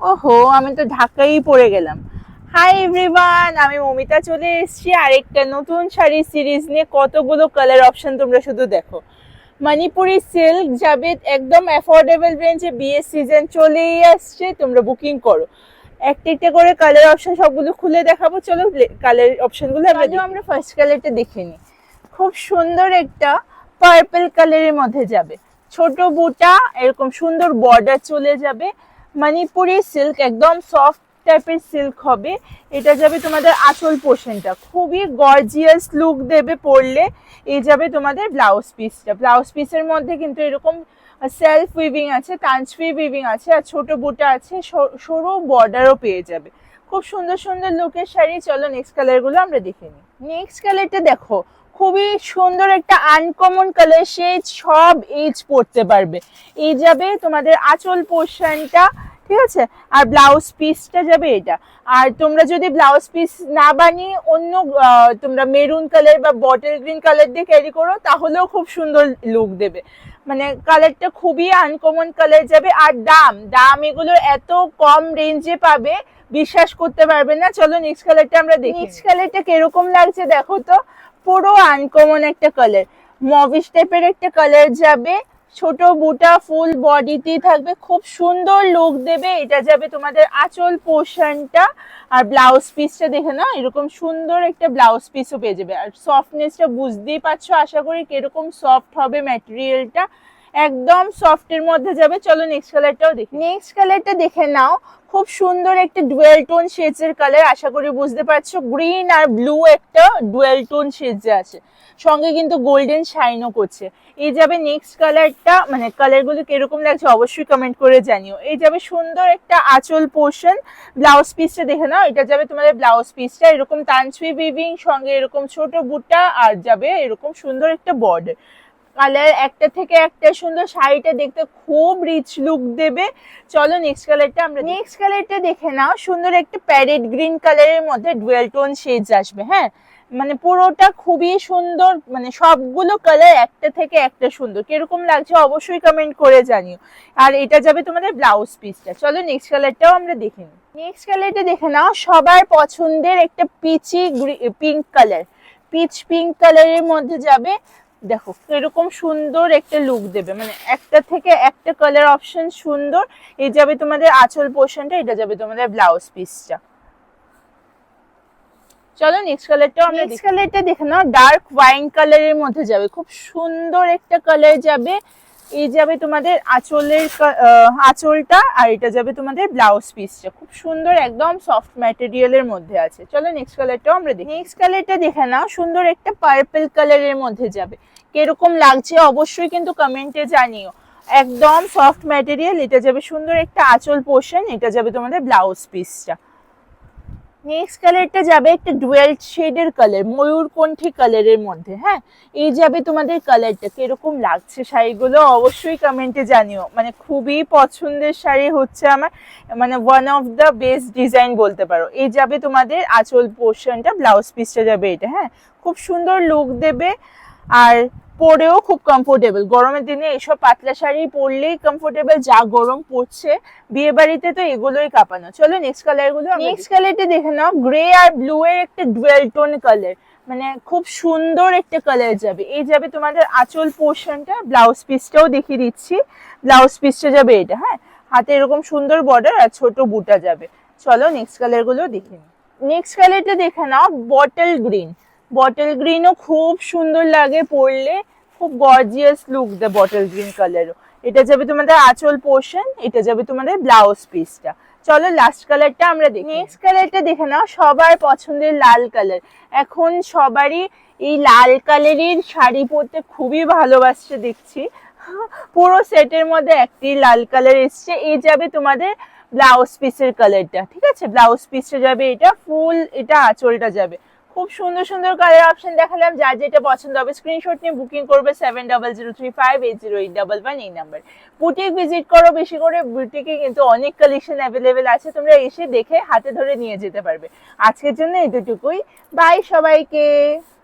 ওহো আমি তো ঢাকাই পড়ে গেলাম। হাই এভরিওয়ান আমি মমিতা চলে এসেছি আরেকটা নতুন শাড়ি সিরিজ নিয়ে। কতগুলো কালার অপশন তোমরা শুধু দেখো। মণিপুরি সিল্ক যাবে একদম অ্যাফোর্ডেবল রেঞ্জে বিয়ের সিজন চলেই আসছে তোমরা বুকিং করো। একটা একটা করে কালার অপশন সবগুলো খুলে দেখাবো। চলো কালার অপশনগুলো আমরা। আমরা ফার্স্ট কালারটা দেখে নিই। খুব সুন্দর একটা পার্পল কালারের মধ্যে যাবে। ছোট বুটা এরকম সুন্দর বর্ডার চলে যাবে। মণিপুরি সিল্ক, একদম সফট টাইপের সিল্ক হবে। এটা যাবে তোমাদের আঁচল পোর্শনটা। খুবই গর্জিয়াস লুক দেবে পরলে। এই যাবে তোমাদের ব্লাউজ পিসটা ব্লাউজ পিসের মধ্যে কিন্তু এরকম সেলফ উইভিং আছে তাঞ্চফি উইভিং আছে আর ছোট বুটা আছে সরু বর্ডারও পেয়ে যাবে। খুব সুন্দর সুন্দর লুকের শাড়ি। চলো নেক্সট কালারগুলো আমরা দেখে নিই। নেক্সট কালারটা দেখো। খুবই সুন্দর একটা আনকমন কালার শেড সব এজ পরতে পারবে। এই যাবে তোমাদের আঁচল পোর্শনটা ঠিক আছে? আর ব্লাউজ পিসটা যাবে এটা। আর তোমরা যদি ব্লাউজ পিস না বানিয়ে অন্য তোমরা মেরুন কালার বা বটল গ্রিন কালার দিয়ে ক্যারি করো, তাহলেও খুব সুন্দর লুক দেবে। মানে কালারটা খুবই আনকমন কালার যাবে। আর দাম দাম এগুলো এত কম রেঞ্জে পাবে, বিশ্বাস করতে পারবে না। চলো নেক্সট কালারটা আমরা দেখি। নেক্সট কালারটা কীরকম লাগছে দেখো তো। পুরো আনকমন একটা কালার মভিশ টাইপের একটা কালার যাবে, ছোট বুটা ফুল বডিতে থাকবে, খুব সুন্দর লুক দেবে, এটা যাবে তোমাদের আঁচল পোর্শনটা আর ব্লাউজ পিসটা দেখে না এরকম সুন্দর একটা ব্লাউজ পিসও পেয়ে যাবে। আর সফটনেসটা বুঝতেই পারছ, আশা করি কীরকম সফট হবে ম্যাটেরিয়ালটা একদম সফটের মধ্যে যাবে। চলো নেক্সট কালারটাও দেখি। নেক্সট কালারটা দেখে নাও। খুব সুন্দর একটা ডুয়েল টোন শেডসের কালার আশা করি বুঝতে পারছ। গ্রিন আর ব্লু একটা ডুয়েল টোন শেডসে আছে। সঙ্গে কিন্তু গোল্ডেন শাইনও করছে। এই যাবে নেক্সট কালারটা মানে কালারগুলো কীরকম লাগছে অবশ্যই কমেন্ট করে জানিও। এই যাবে সুন্দর একটা আঁচল পোর্শন ব্লাউজ পিসটা দেখে নাও। এটা যাবে তোমাদের ব্লাউজ পিসটা এরকম তানসুই বিভিং সঙ্গে এরকম ছোট বুটা, আর যাবে এরকম সুন্দর একটা বর্ডার কালার একটা থেকে একটা সুন্দর শাড়িটা দেখতে খুব রিচ লুক দেবে। চলো নেক্সট কালারটা আমরা নেক্সট কালারটা দেখে নাও সুন্দর একটা প্যারেট গ্রিন কালারের মধ্যে ডুয়েল টোন শেডস আসবে হ্যাঁ? মানে পুরোটা খুবই সুন্দর মানে সবগুলো কালার একটা থেকে একটা সুন্দর। কীরকম লাগছে অবশ্যই কমেন্ট করে জানিও। আর এটা যাবে তোমাদের ব্লাউজ পিসটা চলো নেক্সট কালারটাও আমরা দেখে নিই। নেক্সট কালারটা দেখে নাও সবার পছন্দের একটা peachy pink colour peach pink কালারের মধ্যে যাবে দেখো এরকম সুন্দর একটা লুক দেবে। মানে একটা থেকে একটা কালার অপশন সুন্দর এই যাবে তোমাদের আঁচল পোর্শনটা এটা যাবে তোমাদের ব্লাউজ পিসটা চলো নেক্সট কালারটা আমরা নেক্সট কালারটা দেখে নাও ডার্ক ওয়াইন কালারের মধ্যে যাবে। খুব সুন্দর একটা কালার যাবে। এই যাবে তোমাদের আঁচলের আঁচলটা আর এটা যাবে তোমাদের ব্লাউজ পিসটা। খুব সুন্দর একদম সফট ম্যাটেরিয়ালের মধ্যে আছে। চলো নেক্সট কালারটাও আমরা দেখি। নেক্সট কালারটা দেখে নাও, সুন্দর একটা পার্পল কালারের মধ্যে যাবে। কীরকম লাগছে অবশ্যই কিন্তু কমেন্টে জানিও। একদম সফট ম্যাটেরিয়াল এটা যাবে সুন্দর একটা আঁচল পোর্শন এটা যাবে তোমাদের ব্লাউজ পিসটা। নেক্সট কালারটা যাবে একটা ডুয়েল শেডের কালার ময়ূরকণ্ঠী কালারের মধ্যে হ্যাঁ? এই যাবে তোমাদের কালারটা কীরকম লাগছে শাড়িগুলো অবশ্যই কমেন্টে জানিও। মানে খুবই পছন্দের শাড়ি হচ্ছে আমার মানে one of the best design বলতে পারো। এই যাবে তোমাদের আঁচল পোর্শনটা ব্লাউজ পিসটা যাবে এটা হ্যাঁ? খুব সুন্দর লুক দেবে, আর পরেও খুব কমফোর্টেবল গরমের দিনে এসব পাতলা শাড়ি পরলেই কমফোর্টেবল যা গরম পড়ছে বিয়ে বাড়িতে তো এগুলোই কাঁপানো। চলো নেক্সট কালারগুলো নেক্সট কালারটা দেখে। নাও গ্রে আর ব্লু এর একটা ডুয়েল টোন কালার মানে খুব সুন্দর একটা কালার যাবে। এই যাবে তোমাদের আঁচল পোর্শনটা ব্লাউজ পিসটাও দেখিয়ে দিচ্ছি। ব্লাউজ পিসটা যাবে এটা হ্যাঁ? হাতে এরকম সুন্দর বর্ডার আর ছোট বুটা যাবে। চলো নেক্সট কালারগুলো দেখে নেক্সট কালারটা দেখে নাও বটল গ্রিন বটল গ্রিনও খুব সুন্দর লাগে পরলে। খুব গর্জিয়াস লুক দেয় বটল গ্রিন কালারও এটা যাবে তোমাদের আঁচল পোর্শন এটা যাবে তোমাদের ব্লাউজ পিসটা চলো লাস্ট কালারটা আমরা দেখি। নেক্সট কালারটা দেখে নাও, সবার পছন্দের লাল কালার এখন সবারই এই লাল কালারের শাড়ি পরতে খুবই ভালোবাসছে দেখছি। পুরো সেটের মধ্যে একটি লাল কালার এসছে এই যাবে তোমাদের ব্লাউজ পিসের কালারটা ঠিক আছে? ব্লাউজ পিসটা যাবে এটা ফুল এটা আঁচলটা যাবে। খুব সুন্দর সুন্দর কালার অপশন দেখালাম। যার যেটা পছন্দ হবে স্ক্রিনশট নিয়ে বুকিং করবে seven double zero three five eight zero eight double one এই নাম্বার বুটিক ভিজিট করো বেশি করে বুটিকে কিন্তু অনেক কালেকশন অ্যাভেলেবেল আছে। তোমরা এসে দেখে হাতে ধরে নিয়ে যেতে পারবে। আজকের জন্য এতটুকুই। বাই সবাইকে।